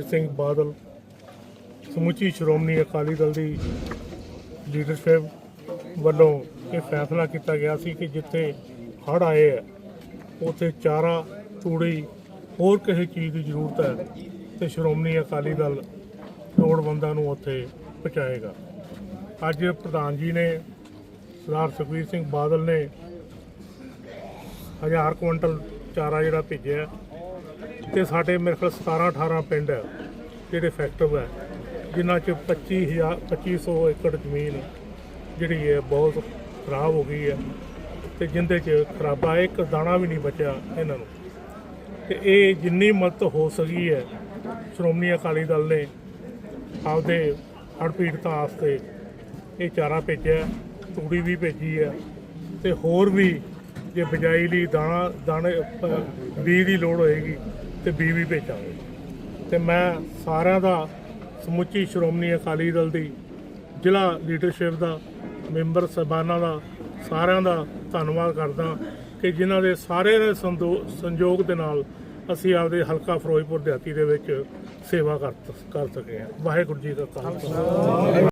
ਸਿੰਘ ਬਾਦਲ, ਸਮੁੱਚੀ ਸ਼੍ਰੋਮਣੀ ਅਕਾਲੀ ਦਲ ਦੀ ਲੀਡਰਸ਼ਿਪ ਵੱਲੋਂ ਇਹ ਫੈਸਲਾ ਕੀਤਾ ਗਿਆ ਸੀ ਕਿ ਜਿੱਥੇ ਹੜ੍ਹ ਆਏ ਆ, ਉੱਥੇ ਚਾਰਾ, ਤੂੜੀ, ਹੋਰ ਕਿਸੇ ਚੀਜ਼ ਦੀ ਜ਼ਰੂਰਤ ਹੈ ਤੇ ਸ਼੍ਰੋਮਣੀ ਅਕਾਲੀ ਦਲ ਲੋੜਵੰਦਾਂ ਨੂੰ ਉੱਥੇ ਪਹੁੰਚਾਏਗਾ। ਅੱਜ ਪ੍ਰਧਾਨ ਜੀ ਨੇ, ਸਰਦਾਰ ਸੁਖਬੀਰ ਸਿੰਘ ਬਾਦਲ ਨੇ ਹਜ਼ਾਰ ਕੁਇੰਟਲ ਚਾਰਾ ਜਿਹੜਾ ਭੇਜਿਆ। ਤੇ ਸਾਡੇ ਮੇਰੇ ਖਿਆਲ 17 18 ਪਿੰਡ ਹੈ ਜਿਹੜੇ ਇਫੈਕਟਿਵ ਹੈ ਜਿਨ੍ਹਾਂ ਚ 25000 2500 ਏਕੜ ਜ਼ਮੀਨ ਜਿਹੜੀ ਹੈ ਬਹੁਤ ਖਰਾਬ ਹੋ ਗਈ ਹੈ ਤੇ ਜਿੰਦੇ ਚ ਖਰਾਬਾ, ਇੱਕ ਦਾਣਾ ਵੀ ਨਹੀਂ ਬਚਿਆ ਇਹਨਾਂ ਨੂੰ। ਤੇ ਇਹ ਜਿੰਨੀ ਮਦਦ ਹੋ ਸਕੀ ਹੈ, ਸ਼੍ਰੋਮਣੀ ਅਕਾਲੀ ਦਲ ਨੇ ਆਪਦੇ ਹੜ੍ਹ ਪੀੜਤਾਂ ਵਾਸਤੇ ਇਹ ਚਾਰਾ ਭੇਜਿਆ, ਤੂੜੀ ਵੀ ਭੇਜੀ ਹੈ ਤੇ ਹੋਰ ਵੀ ਜੇ ਬਿਜਾਈ ਲਈ ਦਾਣਾ, ਦਾਣੇ ਬੀਜ ਦੀ ਲੋੜ ਹੋਏਗੀ ਤੇ ਬੀਵੀ ਭੇਜਾਂਗੇ। ਤੇ ਮੈਂ ਸਾਰਿਆਂ ਦਾ ਸਮੁੱਚੀ ਸ਼੍ਰੋਮਣੀ ਅਕਾਲੀ ਦਲ ਦੀ ਜ਼ਿਲ੍ਹਾ ਲੀਡਰਸ਼ਿਪ ਦਾ, ਮੈਂਬਰ ਸਹਿਬਾਨਾਂ ਦਾ ਸਾਰਿਆਂ ਦਾ ਧੰਨਵਾਦ ਕਰਦਾ ਕਿ ਜਿਨ੍ਹਾਂ ਦੇ ਸਾਰੇ ਦੇ ਸੰਦੋ- ਸੰਯੋਗ ਦੇ ਨਾਲ ਅਸੀਂ ਆਪਦੇ ਹਲਕਾ ਫਿਰੋਜ਼ਪੁਰ ਦਿਹਾਤੀ ਦੇ ਵਿੱਚ ਸੇਵਾ ਕਰ ਕਰ ਸਕੇ ਹਾਂ। ਵਾਹਿਗੁਰੂ ਜੀ ਦਾ ਖਾਲਸਾ।